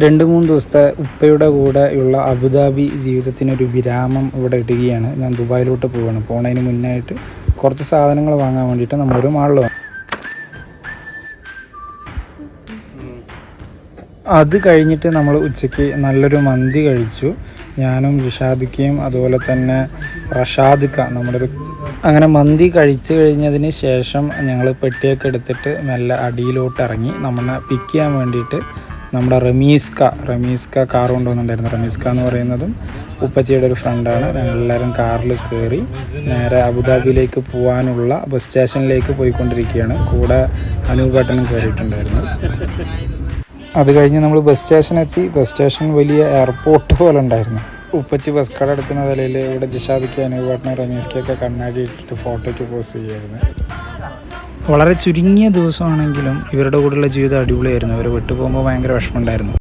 രണ്ട് മൂന്ന് ദിവസത്തെ ഉപ്പയുടെ കൂടെ ഉള്ള അബുദാബി ജീവിതത്തിനൊരു വിരാമം ഇവിടെ ഇടുകയാണ്. ഞാൻ ദുബായിലോട്ട് പോവുകയാണ് പോണതിന് മുന്നായിട്ട് കുറച്ച് സാധനങ്ങൾ വാങ്ങാൻ വേണ്ടിയിട്ട് നമ്മളൊരു മാളിൽ അത് കഴിഞ്ഞിട്ട് നമ്മൾ ഉച്ചയ്ക്ക് നല്ലൊരു മന്തി കഴിച്ചു. ഞാനും ജിഷാദിക്കയും അതുപോലെ തന്നെ റഷാദിക്ക നമ്മുടെ ഒരു അങ്ങനെ മന്തി കഴിച്ചു കഴിഞ്ഞതിന് ശേഷം ഞങ്ങൾ പെട്ടിയൊക്കെ എടുത്തിട്ട് നല്ല അടിയിലോട്ട് ഇറങ്ങി നമ്മളെ പിക്ക് ചെയ്യാൻ വേണ്ടിയിട്ട് നമ്മുടെ റമീസ്ക റമീസ്ക കാർ കൊണ്ടുവന്നിട്ടുണ്ടായിരുന്നു. റമീസ്ക എന്ന് പറയുന്നതും ഉപ്പച്ചയുടെ ഒരു ഫ്രണ്ടാണ് ഞങ്ങളെല്ലാവരും കാറിൽ കയറി നേരെ അബുദാബിയിലേക്ക് പോകാനുള്ള ബസ് സ്റ്റേഷനിലേക്ക് പോയിക്കൊണ്ടിരിക്കുകയാണ്. കൂടെ അനൂപേട്ടനും കയറിയിട്ടുണ്ടായിരുന്നു അത് കഴിഞ്ഞ് നമ്മൾ ബസ് സ്റ്റേഷൻ എത്തി. ബസ് സ്റ്റേഷൻ വലിയ എയർപോർട്ട് പോലെ ഉണ്ടായിരുന്നു. ഉപ്പച്ചി ബസ് കട എടുക്കുന്ന നിലയിൽ ഇവിടെ ജിഷാദിക്ക് അനുഭവട്ടനും റമീസ്ക്കൊക്കെ കണ്ണാടി ഇട്ടിട്ട് ഫോട്ടോയ്ക്ക് പോസ്റ്റ് ചെയ്യുമായിരുന്നു വളരെ ചുരുങ്ങിയ ദിവസമാണെങ്കിലും ഇവരുടെ കൂടെയുള്ള ജീവിതം അടിപൊളിയായിരുന്നു. ഇവർ വിട്ടുപോകുമ്പോൾ ഭയങ്കര വിഷമമുണ്ടായിരുന്നു.